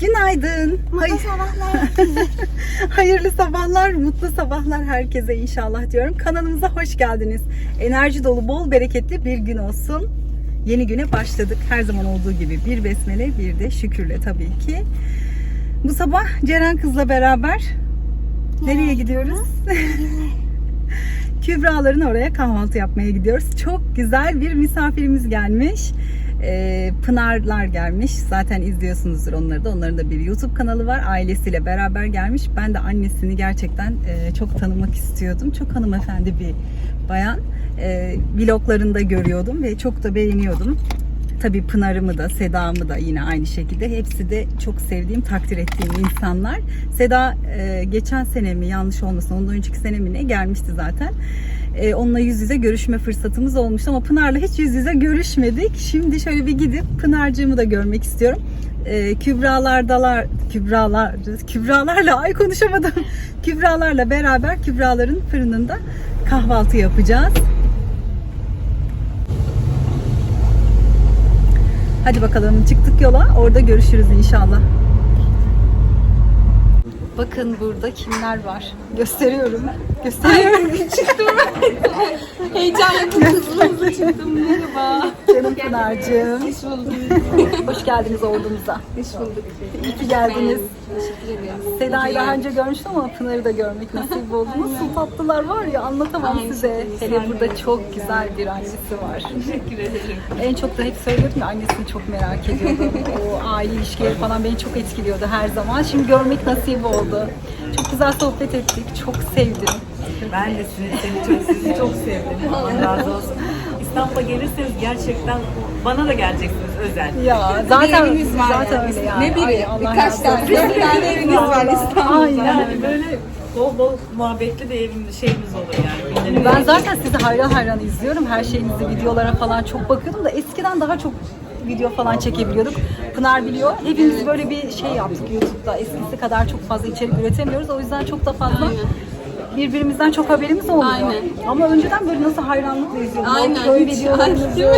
Günaydın. Mutlu sabahlar. Hayırlı sabahlar, mutlu sabahlar herkese inşallah diyorum. Kanalımıza hoş geldiniz. Enerji dolu, bol bereketli bir gün olsun. Yeni güne başladık. Her zaman olduğu gibi bir besmele, bir de şükürle tabii ki. Bu sabah Ceren kızla beraber nereye gidiyoruz? Kübraların oraya kahvaltı yapmaya gidiyoruz. Çok güzel bir misafirimiz gelmiş. Ee, Pınarlar gelmiş. Zaten izliyorsunuzdur onları da. Onların da bir YouTube kanalı var. Ailesiyle beraber gelmiş. Ben de annesini gerçekten e, çok tanımak istiyordum. Çok hanımefendi bir bayan. E, vloglarında görüyordum ve çok da beğeniyordum. Tabii Pınar'ımı da, Seda'mı da yine aynı şekilde. Hepsi de çok sevdiğim, takdir ettiğim insanlar. Seda e, geçen sene mi yanlış olmasın, ondan önceki sene mi ne gelmişti zaten. E, onunla yüz yüze görüşme fırsatımız olmuştu ama Pınar'la hiç yüz yüze görüşmedik. Şimdi şöyle bir gidip Pınar'cığımı da görmek istiyorum. E, Kübralardalar, Kübralar, Kübralarla, ay konuşamadım. Kübralarla beraber Kübraların fırınında kahvaltı yapacağız. Hadi bakalım çıktık yola. Orada görüşürüz inşallah. Bakın burada kimler var. Gösteriyorum. Gösteriyorum. Heyecanla hızlı hızlı çıktım. Merhaba. Canım Pınar'cığım. Hoş bulduk. Hoş geldiniz ordumuza. Hoş bulduk. İyi ki geldiniz. Teşekkür ederim. Seda'yı daha önce görmüştüm ama Pınar'ı da görmek nasip oldu. Nasıl tatlılar var ya anlatamam Ay, size. Hele burada çok güzel bir annesi var. Teşekkür ederim. En çok da hep söylüyordum ya annesini çok merak ediyordum. O aile ilişkileri falan beni çok etkiliyordu her zaman. Şimdi görmek nasip oldu. Çok güzel sohbet ettik. Çok sevdim. Ben de sizi, seni çok, sizi çok sevdim. Allah razı olsun. İstanbul'a gelirseniz gerçekten bana da geleceksiniz özel. Ya zaten bir eviniz var zaten yani. öyle yani. Ne biri? Ay, Allah Birkaç tane. Dört tane eviniz var İstanbul'da. Aynen Yani öyle. böyle bol bol muhabbetli bir evimiz, şeyimiz olur yani. Günlerimiz Ben zaten sizi hayran hayran izliyorum. Her şeyinizi videolara falan çok bakıyordum da eskiden daha çok video falan çekebiliyorduk. Pınar biliyor. Hepimiz böyle bir şey yaptık YouTube'da. Eskisi kadar çok fazla içerik üretemiyoruz. O yüzden çok da fazla birbirimizden çok haberimiz olmuyor. Aynen. Ama önceden böyle nasıl hayranlıkla izliyordum. Aynen, köy videolarınızı,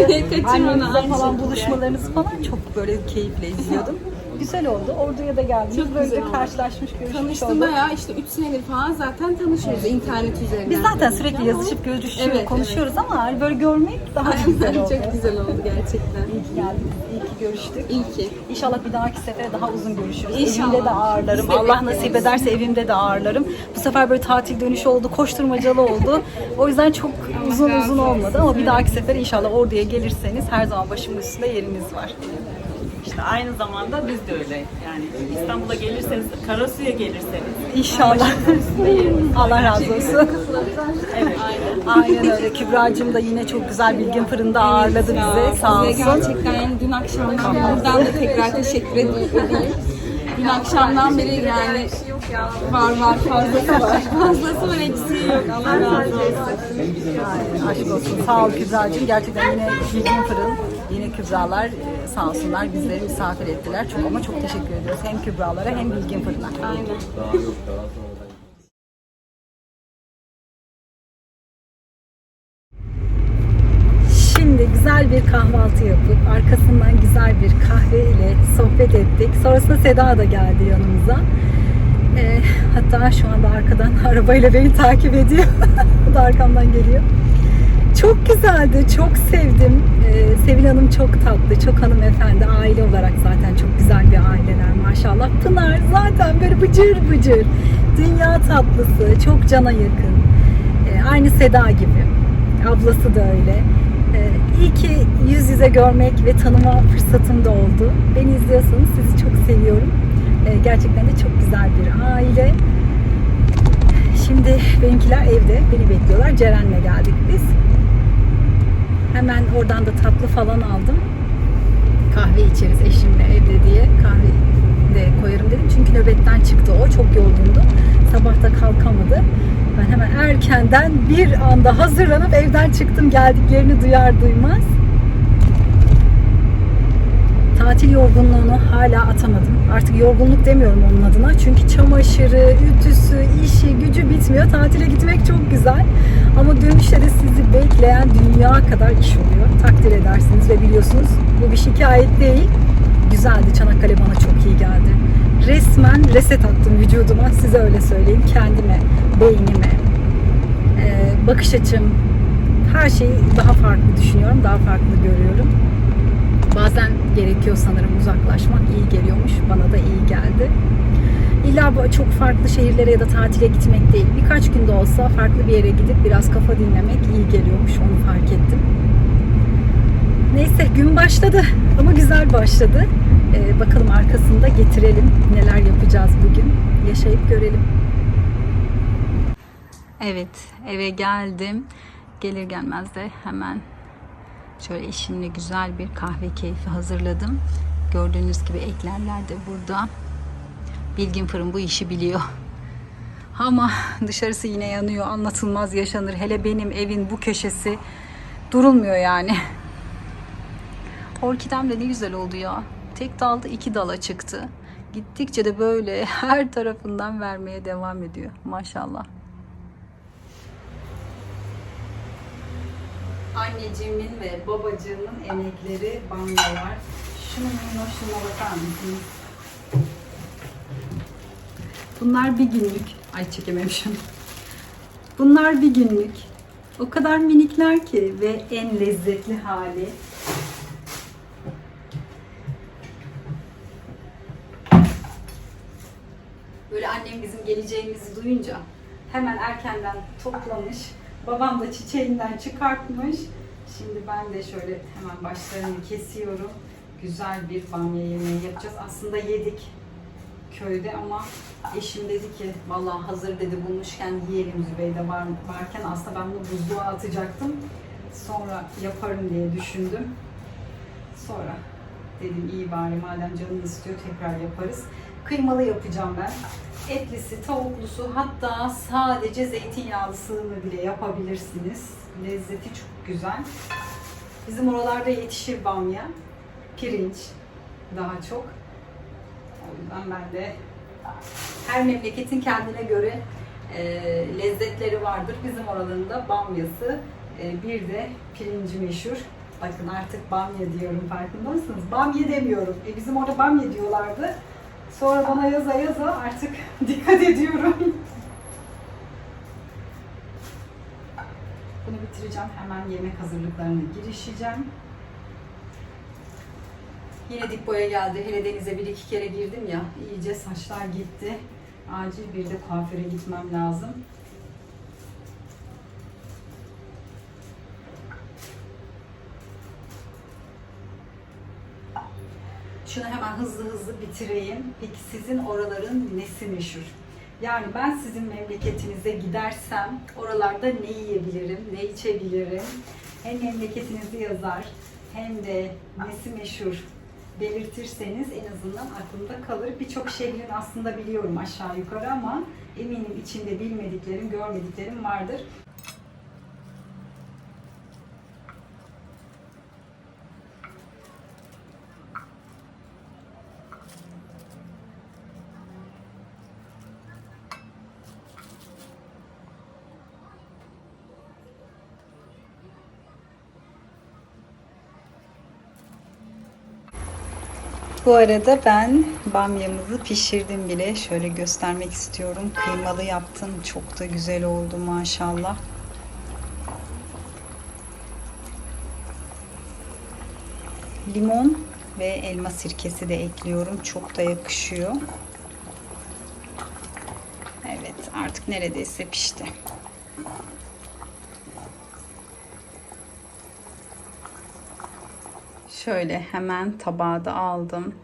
annenizle falan buluşmalarınızı falan çok böyle keyifle izliyordum. Güzel oldu. Orduya da geldiniz. Çok böyle güzel oldu. karşılaşmış, görüşmüş Tanıştım olduk. bayağı işte 3 senedir falan zaten tanışıyoruz internet üzerinden. Biz zaten sürekli yazışıp görüşüyor, Evet, konuşuyoruz ama böyle görmek daha güzel oldu. çok güzel oldu gerçekten. İyi ki geldiniz, iyi ki görüştük. İyi ki. İnşallah bir dahaki sefere daha uzun görüşürüz. İnşallah. Evimde de ağırlarım. Biz de Allah bekleriz. nasip ederse evimde de ağırlarım. Bu sefer böyle tatil dönüşü oldu, koşturmacalı oldu. O yüzden çok uzun uzun olmadı ama bir dahaki sefer inşallah orduya gelirseniz her zaman başımın üstünde yeriniz var. İşte aynı zamanda biz de öyle. Yani İstanbul'a gelirseniz, Karasu'ya gelirseniz. İnşallah. Allah razı olsun. Evet. Aynen öyle. Kübra'cığım da yine çok güzel Bilgin Fırında ağırladı bizi. Sağ olsun. gerçekten yani dün akşamdan buradan da tekrar teşekkür edeyim. Dün akşamdan beri yani var var fazlası var. Fazlası var eksiği yok. Allah razı olsun. Aşk olsun. Sağ ol Kübra'cığım. Gerçekten yine Bilgin Fırın, Kübra'lar e, sağ olsunlar bizleri misafir ettiler. Çok ama çok teşekkür ediyoruz. Hem Kübra'lara hem Bilgin Fırın'a. Aynen. Şimdi güzel bir kahvaltı yapıp arkasından güzel bir kahve ile sohbet ettik. Sonrasında Seda da geldi yanımıza. Ee, hatta şu anda arkadan arabayla beni takip ediyor. o da arkamdan geliyor. Çok güzeldi, çok sevdim. Ee, Sevil Hanım çok tatlı, çok hanımefendi. Aile olarak zaten çok güzel bir aileler maşallah. Pınar zaten böyle bıcır bıcır. Dünya tatlısı, çok cana yakın. Ee, aynı Seda gibi. Ablası da öyle. Ee, iyi ki yüz yüze görmek ve tanıma fırsatım da oldu. Beni izliyorsanız sizi çok seviyorum. Ee, gerçekten de çok güzel bir aile. Şimdi benimkiler evde. Beni bekliyorlar. Ceren'le geldik biz. Hemen oradan da tatlı falan aldım. Kahve içeriz eşimle evde diye kahve de koyarım dedim. Çünkü nöbetten çıktı o. Çok yorgundu. Sabah da kalkamadı. Ben hemen erkenden bir anda hazırlanıp evden çıktım. Geldiklerini duyar duymaz. Tatil yorgunluğunu hala atamadım. Artık yorgunluk demiyorum onun adına. Çünkü çamaşırı, ütüsü, işi, gücü bitmiyor. Tatile gitmek çok güzel. Ama dönüşte de sizi bekleyen dünya kadar iş oluyor. Takdir edersiniz ve biliyorsunuz bu bir şikayet değil. Güzeldi. Çanakkale bana çok iyi geldi. reset attım vücuduma. Size öyle söyleyeyim. Kendime, beynime, e, bakış açım, her şeyi daha farklı düşünüyorum, daha farklı görüyorum. Bazen gerekiyor sanırım uzaklaşmak iyi geliyormuş. Bana da iyi geldi. İlla çok farklı şehirlere ya da tatile gitmek değil. Birkaç günde olsa farklı bir yere gidip biraz kafa dinlemek iyi geliyormuş. Onu fark ettim. Neyse gün başladı ama güzel başladı. Ee, bakalım arkasında getirelim. Neler yapacağız bugün. Yaşayıp görelim. Evet eve geldim. Gelir gelmez de hemen şöyle eşimle güzel bir kahve keyfi hazırladım. Gördüğünüz gibi eklerler de burada. Bilgin fırın bu işi biliyor. Ama dışarısı yine yanıyor. Anlatılmaz yaşanır. Hele benim evin bu köşesi durulmuyor yani. Orkidem de ne güzel oldu ya. Tek dalda iki dala çıktı. Gittikçe de böyle her tarafından vermeye devam ediyor. Maşallah. Anneciğimin ve babacığımın emekleri banyolar. Şunun minnoşluğuna bakar mısınız? Bunlar bir günlük. Ay çekememişim. Bunlar bir günlük. O kadar minikler ki ve en lezzetli hali. Böyle annem bizim geleceğimizi duyunca hemen erkenden toplamış. Babam da çiçeğinden çıkartmış. Şimdi ben de şöyle hemen başlarını kesiyorum. Güzel bir bamya yemeği yapacağız. Aslında yedik köyde ama eşim dedi ki vallahi hazır dedi bulmuşken yiyelim Zübeyde var, varken aslında ben bunu buzluğa atacaktım. Sonra yaparım diye düşündüm. Sonra dedim iyi bari madem canın istiyor tekrar yaparız. Kıymalı yapacağım ben. Etlisi, tavuklusu hatta sadece zeytinyağlısını bile yapabilirsiniz. Lezzeti çok güzel. Bizim oralarda yetişir bamya. Pirinç daha çok. O yüzden ben de her memleketin kendine göre e, lezzetleri vardır. Bizim oralarında bamyası, e, bir de pirinci meşhur. Bakın artık bamya diyorum farkında mısınız? Bamya demiyorum. E, bizim orada bamya diyorlardı. Sonra bana yaza yaza artık dikkat ediyorum. Bunu bitireceğim. Hemen yemek hazırlıklarına girişeceğim. Yine dik boya geldi. Hele denize bir iki kere girdim ya. iyice saçlar gitti. Acil bir de kuaföre gitmem lazım. Şunu hemen hızlı hızlı bitireyim. Peki sizin oraların nesi meşhur? Yani ben sizin memleketinize gidersem oralarda ne yiyebilirim, ne içebilirim? Hem memleketinizi yazar hem de nesi meşhur belirtirseniz en azından aklımda kalır. Birçok şehrin aslında biliyorum aşağı yukarı ama eminim içinde bilmediklerim, görmediklerim vardır. Bu arada ben bamyamızı pişirdim bile. Şöyle göstermek istiyorum. Kıymalı yaptım. Çok da güzel oldu maşallah. Limon ve elma sirkesi de ekliyorum. Çok da yakışıyor. Evet artık neredeyse pişti. Şöyle hemen tabağa aldım.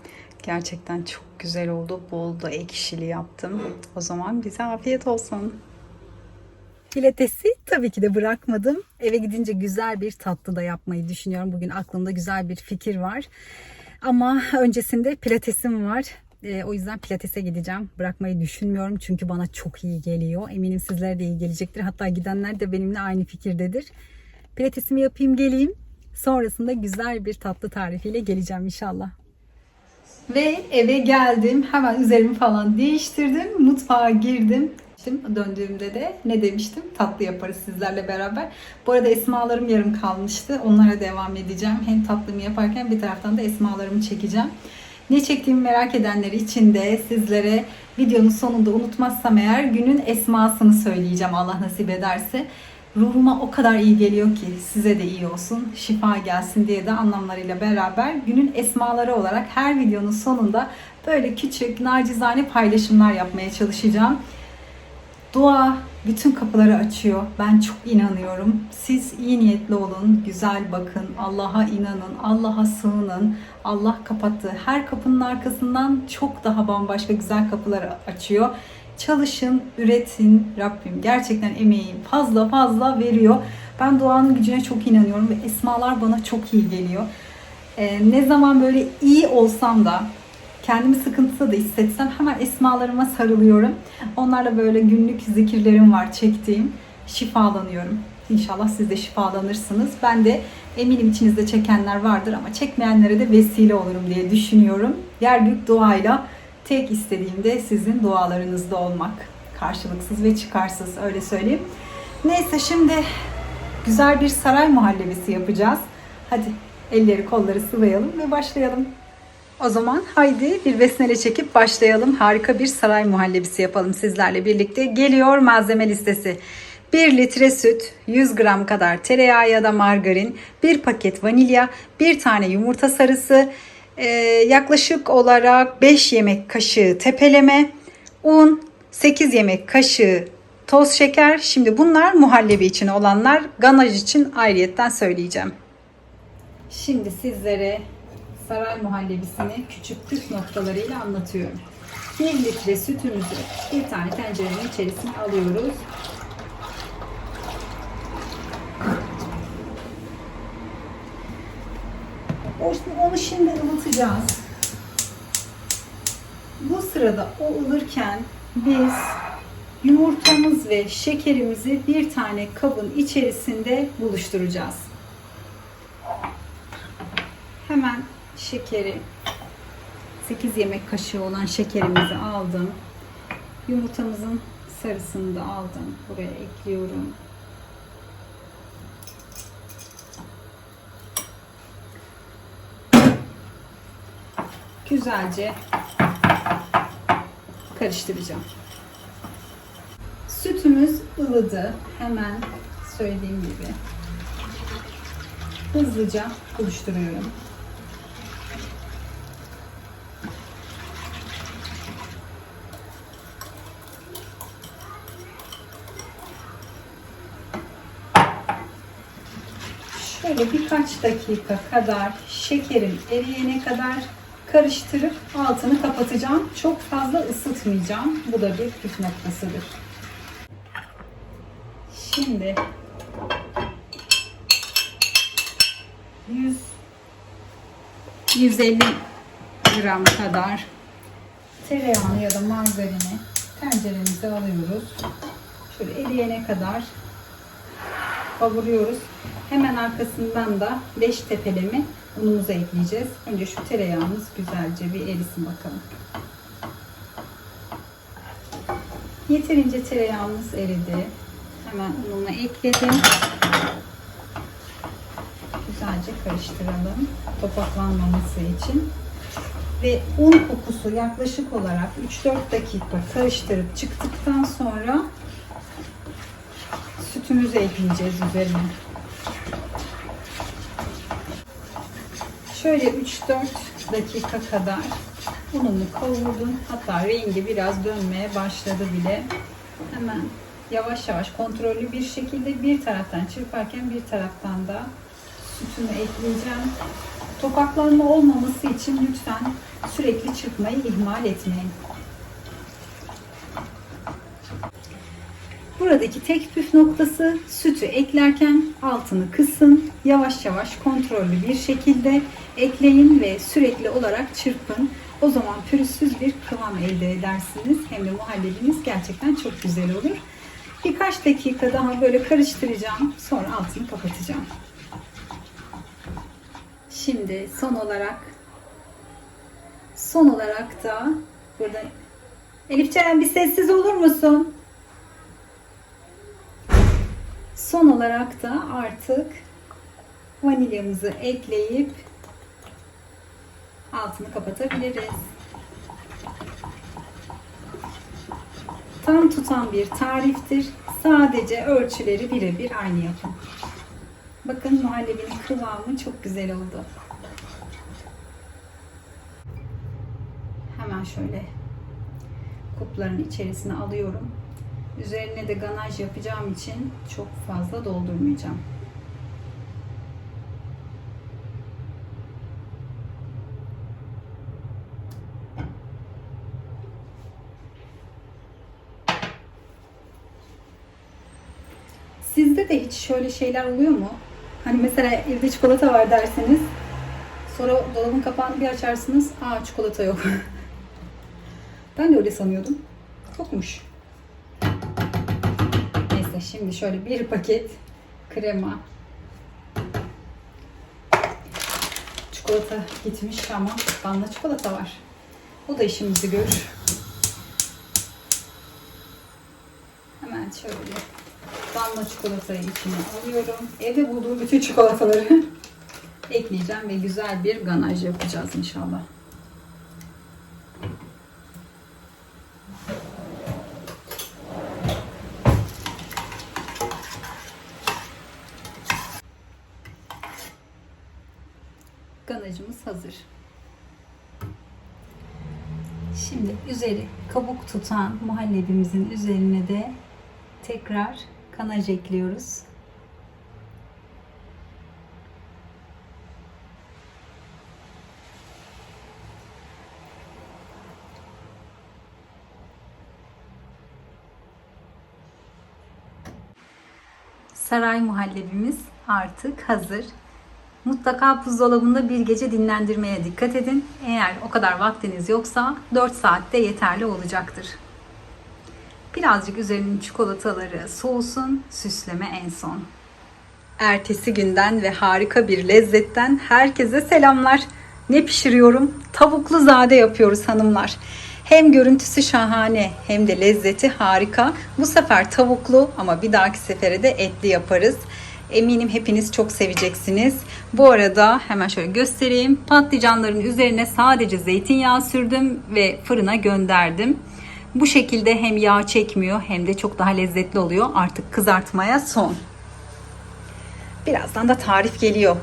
Gerçekten çok güzel oldu. Bol da ekşili yaptım. O zaman bize afiyet olsun. Pilatesi tabii ki de bırakmadım. Eve gidince güzel bir tatlı da yapmayı düşünüyorum. Bugün aklımda güzel bir fikir var. Ama öncesinde pilatesim var. Ee, o yüzden pilatese gideceğim. Bırakmayı düşünmüyorum çünkü bana çok iyi geliyor. Eminim sizlere de iyi gelecektir. Hatta gidenler de benimle aynı fikirdedir. Pilatesimi yapayım geleyim. Sonrasında güzel bir tatlı tarifiyle geleceğim inşallah. Ve eve geldim. Hemen üzerimi falan değiştirdim. Mutfağa girdim. Şimdi Döndüğümde de ne demiştim? Tatlı yaparız sizlerle beraber. Bu arada esmalarım yarım kalmıştı. Onlara devam edeceğim. Hem tatlımı yaparken bir taraftan da esmalarımı çekeceğim. Ne çektiğimi merak edenler için de sizlere videonun sonunda unutmazsam eğer günün esmasını söyleyeceğim Allah nasip ederse. Ruhuma o kadar iyi geliyor ki size de iyi olsun, şifa gelsin diye de anlamlarıyla beraber günün esmaları olarak her videonun sonunda böyle küçük, nacizane paylaşımlar yapmaya çalışacağım. Dua bütün kapıları açıyor. Ben çok inanıyorum. Siz iyi niyetli olun, güzel bakın, Allah'a inanın, Allah'a sığının. Allah kapattığı her kapının arkasından çok daha bambaşka güzel kapılar açıyor. Çalışın, üretin. Rabbim gerçekten emeği fazla fazla veriyor. Ben duanın gücüne çok inanıyorum ve esmalar bana çok iyi geliyor. Ee, ne zaman böyle iyi olsam da kendimi sıkıntıda da hissetsem hemen esmalarıma sarılıyorum. Onlarla böyle günlük zikirlerim var çektiğim. Şifalanıyorum. İnşallah siz de şifalanırsınız. Ben de eminim içinizde çekenler vardır ama çekmeyenlere de vesile olurum diye düşünüyorum. Yer büyük duayla tek istediğim de sizin dualarınızda olmak. Karşılıksız ve çıkarsız öyle söyleyeyim. Neyse şimdi güzel bir saray muhallebisi yapacağız. Hadi elleri kolları sıvayalım ve başlayalım. O zaman haydi bir besmele çekip başlayalım. Harika bir saray muhallebisi yapalım sizlerle birlikte. Geliyor malzeme listesi. 1 litre süt, 100 gram kadar tereyağı ya da margarin, 1 paket vanilya, 1 tane yumurta sarısı, yaklaşık olarak 5 yemek kaşığı tepeleme, un, 8 yemek kaşığı toz şeker. Şimdi bunlar muhallebi için olanlar, ganaj için ayrıyetten söyleyeceğim. Şimdi sizlere saray muhallebisini küçük püf noktalarıyla anlatıyorum. 1 litre sütümüzü bir tane tencerenin içerisine alıyoruz. Onu şimdi ılıtacağız. Bu sırada o ılırken biz yumurtamız ve şekerimizi bir tane kabın içerisinde buluşturacağız. Hemen şekeri 8 yemek kaşığı olan şekerimizi aldım. Yumurtamızın sarısını da aldım. Buraya ekliyorum. Güzelce karıştıracağım. Sütümüz ılıdı. Hemen söylediğim gibi hızlıca buluşturuyorum. Şöyle birkaç dakika kadar şekerim eriyene kadar karıştırıp altını kapatacağım. Çok fazla ısıtmayacağım. Bu da bir püf noktasıdır. Şimdi 100 150 gram kadar tereyağını ya da margarini tenceremize alıyoruz. Şöyle eriyene kadar kavuruyoruz. Hemen arkasından da 5 tepelemi unumuza ekleyeceğiz. Önce şu tereyağımız güzelce bir erisin bakalım. Yeterince tereyağımız eridi. Hemen unumu ekledim. Güzelce karıştıralım. Topaklanmaması için. Ve un kokusu yaklaşık olarak 3-4 dakika karıştırıp çıktıktan sonra sütümüzü ekleyeceğiz üzerine. Şöyle 3-4 dakika kadar unumu kavurdum. Hatta rengi biraz dönmeye başladı bile. Hemen yavaş yavaş kontrollü bir şekilde bir taraftan çırparken bir taraftan da sütümü ekleyeceğim. Topaklanma olmaması için lütfen sürekli çırpmayı ihmal etmeyin. Buradaki tek püf noktası sütü eklerken altını kısın. Yavaş yavaş kontrollü bir şekilde ekleyin ve sürekli olarak çırpın. O zaman pürüzsüz bir kıvam elde edersiniz. Hem de muhallebiniz gerçekten çok güzel olur. Birkaç dakika daha böyle karıştıracağım. Sonra altını kapatacağım. Şimdi son olarak son olarak da burada Elif Ceren bir sessiz olur musun? Son olarak da artık vanilyamızı ekleyip altını kapatabiliriz. Tam tutan bir tariftir. Sadece ölçüleri birebir aynı yapın. Bakın muhallebinin kıvamı çok güzel oldu. Hemen şöyle kupların içerisine alıyorum. Üzerine de ganaj yapacağım için çok fazla doldurmayacağım. Sizde de hiç şöyle şeyler oluyor mu? Hani mesela evde çikolata var derseniz sonra dolabın kapağını bir açarsınız. Aa çikolata yok. ben de öyle sanıyordum. Yokmuş. Neyse şimdi şöyle bir paket krema çikolata gitmiş ama damla çikolata var. O da işimizi görür. Hemen şöyle damla çikolatayı içine alıyorum. Evde bulduğum bütün çikolataları ekleyeceğim ve güzel bir ganaj yapacağız inşallah. Ganajımız hazır. Şimdi üzeri kabuk tutan muhallebimizin üzerine de tekrar kanaj ekliyoruz. Saray muhallebimiz artık hazır. Mutlaka buzdolabında bir gece dinlendirmeye dikkat edin. Eğer o kadar vaktiniz yoksa 4 saatte yeterli olacaktır. Birazcık üzerinin çikolataları soğusun, süsleme en son. Ertesi günden ve harika bir lezzetten herkese selamlar. Ne pişiriyorum? Tavuklu zade yapıyoruz hanımlar. Hem görüntüsü şahane hem de lezzeti harika. Bu sefer tavuklu ama bir dahaki sefere de etli yaparız. Eminim hepiniz çok seveceksiniz. Bu arada hemen şöyle göstereyim. Patlıcanların üzerine sadece zeytinyağı sürdüm ve fırına gönderdim. Bu şekilde hem yağ çekmiyor hem de çok daha lezzetli oluyor. Artık kızartmaya son. Birazdan da tarif geliyor.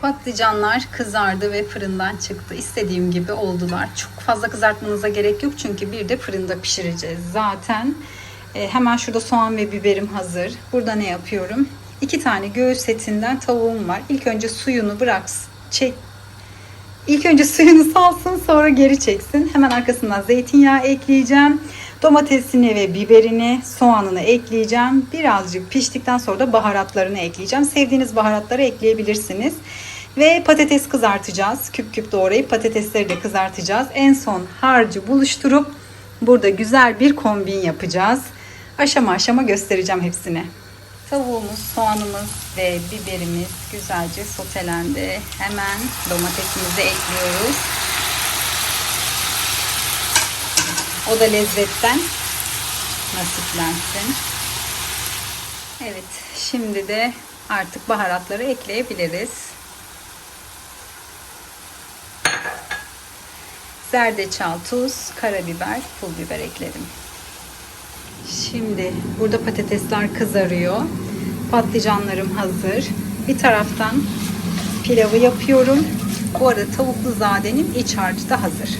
Patlıcanlar kızardı ve fırından çıktı. İstediğim gibi oldular. Çok fazla kızartmanıza gerek yok çünkü bir de fırında pişireceğiz. Zaten e, hemen şurada soğan ve biberim hazır. Burada ne yapıyorum? İki tane göğüs etinden tavuğum var. İlk önce suyunu bırak, çek, İlk önce suyunu salsın sonra geri çeksin. Hemen arkasından zeytinyağı ekleyeceğim. Domatesini ve biberini, soğanını ekleyeceğim. Birazcık piştikten sonra da baharatlarını ekleyeceğim. Sevdiğiniz baharatları ekleyebilirsiniz. Ve patates kızartacağız. Küp küp doğrayıp patatesleri de kızartacağız. En son harcı buluşturup burada güzel bir kombin yapacağız. Aşama aşama göstereceğim hepsini. Tavuğumuz, soğanımız ve biberimiz güzelce sotelendi. Hemen domatesimizi ekliyoruz. O da lezzetten nasiplensin. Evet, şimdi de artık baharatları ekleyebiliriz. Zerdeçal, tuz, karabiber, pul biber ekledim. Şimdi burada patatesler kızarıyor. Patlıcanlarım hazır. Bir taraftan pilavı yapıyorum. Bu arada tavuklu zadenin iç harcı da hazır.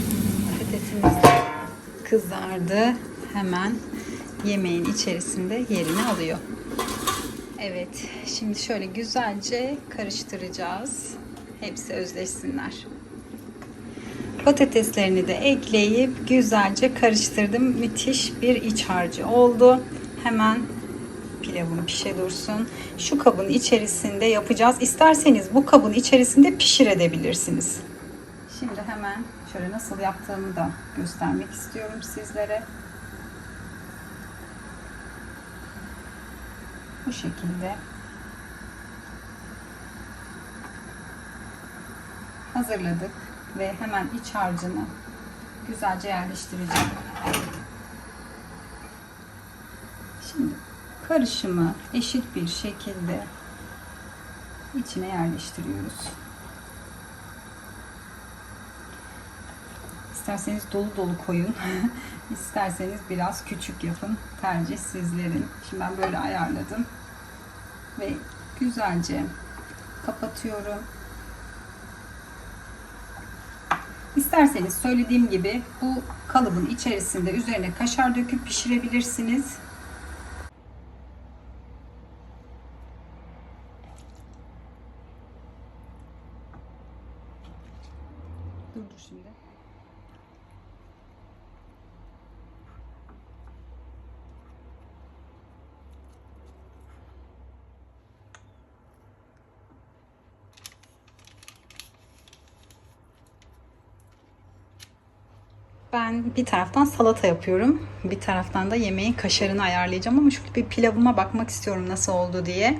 Patatesimiz kızardı. Hemen yemeğin içerisinde yerini alıyor. Evet, şimdi şöyle güzelce karıştıracağız. Hepsi özleşsinler. Patateslerini de ekleyip güzelce karıştırdım. Müthiş bir iç harcı oldu. Hemen pilavım pişe dursun. Şu kabın içerisinde yapacağız. İsterseniz bu kabın içerisinde pişirebilirsiniz. Şimdi hemen şöyle nasıl yaptığımı da göstermek istiyorum sizlere. Bu şekilde hazırladık ve hemen iç harcını güzelce yerleştireceğim. Şimdi karışımı eşit bir şekilde içine yerleştiriyoruz. İsterseniz dolu dolu koyun. İsterseniz biraz küçük yapın. Tercih sizlerin. Şimdi ben böyle ayarladım. Ve güzelce kapatıyorum. İsterseniz söylediğim gibi bu kalıbın içerisinde üzerine kaşar döküp pişirebilirsiniz. Ben bir taraftan salata yapıyorum. Bir taraftan da yemeğin kaşarını ayarlayacağım ama şu bir pilavıma bakmak istiyorum nasıl oldu diye.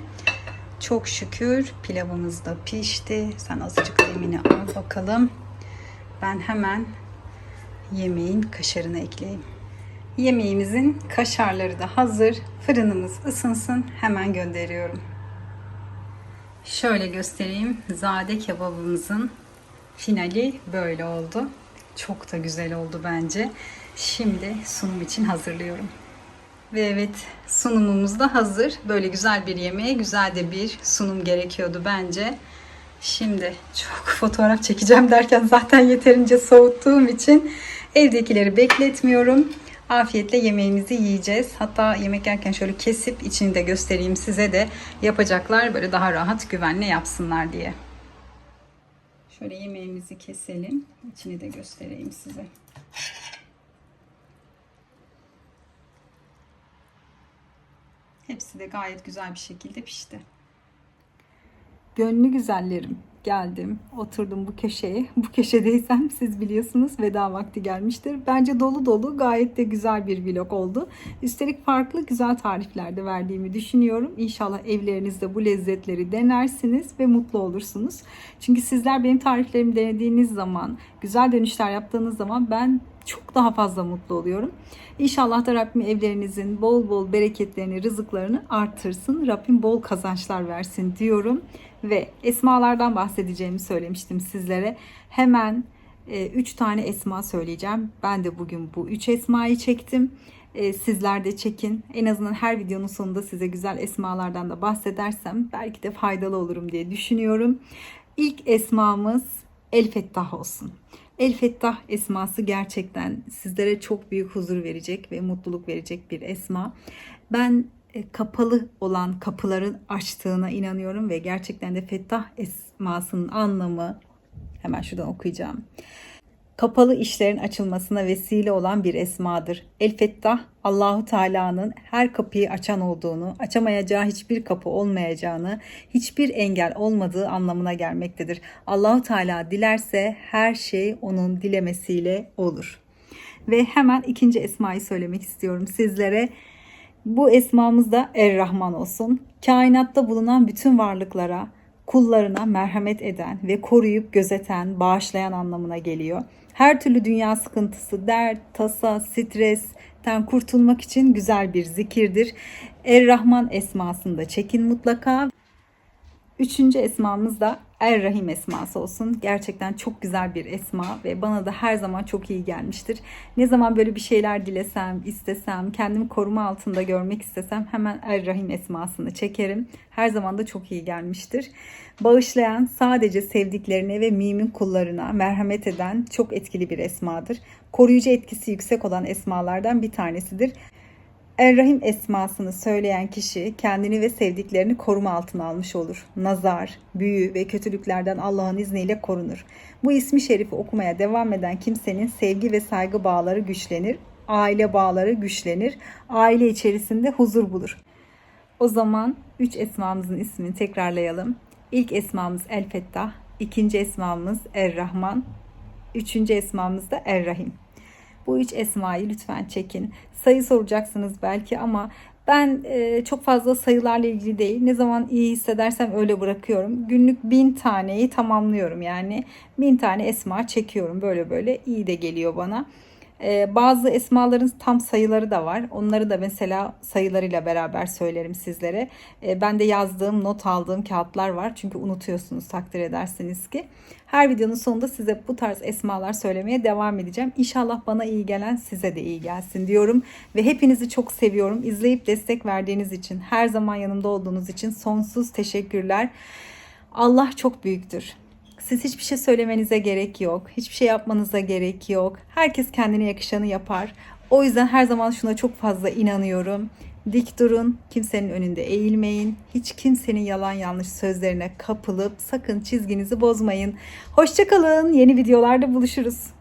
Çok şükür pilavımız da pişti. Sen azıcık zemini al bakalım. Ben hemen yemeğin kaşarını ekleyeyim. Yemeğimizin kaşarları da hazır. Fırınımız ısınsın. Hemen gönderiyorum. Şöyle göstereyim. Zade kebabımızın finali böyle oldu. Çok da güzel oldu bence. Şimdi sunum için hazırlıyorum. Ve evet sunumumuz da hazır. Böyle güzel bir yemeğe güzel de bir sunum gerekiyordu bence. Şimdi çok fotoğraf çekeceğim derken zaten yeterince soğuttuğum için evdekileri bekletmiyorum. Afiyetle yemeğimizi yiyeceğiz. Hatta yemek yerken şöyle kesip içini de göstereyim size de yapacaklar böyle daha rahat güvenle yapsınlar diye. Şöyle yemeğimizi keselim. İçini de göstereyim size. Hepsi de gayet güzel bir şekilde pişti. Gönlü güzellerim. Geldim, oturdum bu köşeye. Bu köşedeysem siz biliyorsunuz veda vakti gelmiştir. Bence dolu dolu gayet de güzel bir vlog oldu. Üstelik farklı güzel tariflerde verdiğimi düşünüyorum. İnşallah evlerinizde bu lezzetleri denersiniz ve mutlu olursunuz. Çünkü sizler benim tariflerimi denediğiniz zaman, güzel dönüşler yaptığınız zaman ben çok daha fazla mutlu oluyorum. İnşallah da Rabbim evlerinizin bol bol bereketlerini, rızıklarını artırsın. Rabbim bol kazançlar versin diyorum. Ve esmalardan bahsedeceğimi söylemiştim sizlere. Hemen 3 tane esma söyleyeceğim. Ben de bugün bu 3 esmayı çektim. E, sizler de çekin. En azından her videonun sonunda size güzel esmalardan da bahsedersem belki de faydalı olurum diye düşünüyorum. İlk esmamız El Fettah olsun. El Fettah esması gerçekten sizlere çok büyük huzur verecek ve mutluluk verecek bir esma. Ben e, kapalı olan kapıların açtığına inanıyorum ve gerçekten de Fettah esmasının anlamı hemen şuradan okuyacağım. Kapalı işlerin açılmasına vesile olan bir esmadır. El Fettah Allahu Teala'nın her kapıyı açan olduğunu, açamayacağı hiçbir kapı olmayacağını, hiçbir engel olmadığı anlamına gelmektedir. Allahu Teala dilerse her şey onun dilemesiyle olur. Ve hemen ikinci esmayı söylemek istiyorum sizlere. Bu esmamız da Er-Rahman olsun. Kainatta bulunan bütün varlıklara, kullarına merhamet eden ve koruyup gözeten, bağışlayan anlamına geliyor. Her türlü dünya sıkıntısı, dert, tasa, stresten kurtulmak için güzel bir zikirdir. Er-Rahman esmasında çekin mutlaka. Üçüncü esmamız da Er-Rahim esması olsun. Gerçekten çok güzel bir esma ve bana da her zaman çok iyi gelmiştir. Ne zaman böyle bir şeyler dilesem, istesem, kendimi koruma altında görmek istesem hemen Er-Rahim esmasını çekerim. Her zaman da çok iyi gelmiştir. Bağışlayan, sadece sevdiklerine ve mümin kullarına merhamet eden çok etkili bir esmadır. Koruyucu etkisi yüksek olan esmalardan bir tanesidir. Er-Rahim esmasını söyleyen kişi kendini ve sevdiklerini koruma altına almış olur. Nazar, büyü ve kötülüklerden Allah'ın izniyle korunur. Bu ismi şerifi okumaya devam eden kimsenin sevgi ve saygı bağları güçlenir, aile bağları güçlenir, aile içerisinde huzur bulur. O zaman üç esmamızın ismini tekrarlayalım. İlk esmamız El Fettah, ikinci esmamız Er-Rahman, üçüncü esmamız da Er-Rahim. Bu üç esmayı lütfen çekin. Sayı soracaksınız belki ama ben e, çok fazla sayılarla ilgili değil. Ne zaman iyi hissedersem öyle bırakıyorum. Günlük bin taneyi tamamlıyorum yani. Bin tane esma çekiyorum. Böyle böyle iyi de geliyor bana. Ee, bazı esmaların tam sayıları da var. Onları da mesela sayılarıyla beraber söylerim sizlere. Ee, ben de yazdığım, not aldığım kağıtlar var. Çünkü unutuyorsunuz takdir edersiniz ki. Her videonun sonunda size bu tarz esmalar söylemeye devam edeceğim. İnşallah bana iyi gelen size de iyi gelsin diyorum. Ve hepinizi çok seviyorum. İzleyip destek verdiğiniz için, her zaman yanımda olduğunuz için sonsuz teşekkürler. Allah çok büyüktür. Siz hiçbir şey söylemenize gerek yok. Hiçbir şey yapmanıza gerek yok. Herkes kendine yakışanı yapar. O yüzden her zaman şuna çok fazla inanıyorum. Dik durun, kimsenin önünde eğilmeyin. Hiç kimsenin yalan yanlış sözlerine kapılıp sakın çizginizi bozmayın. Hoşçakalın. Yeni videolarda buluşuruz.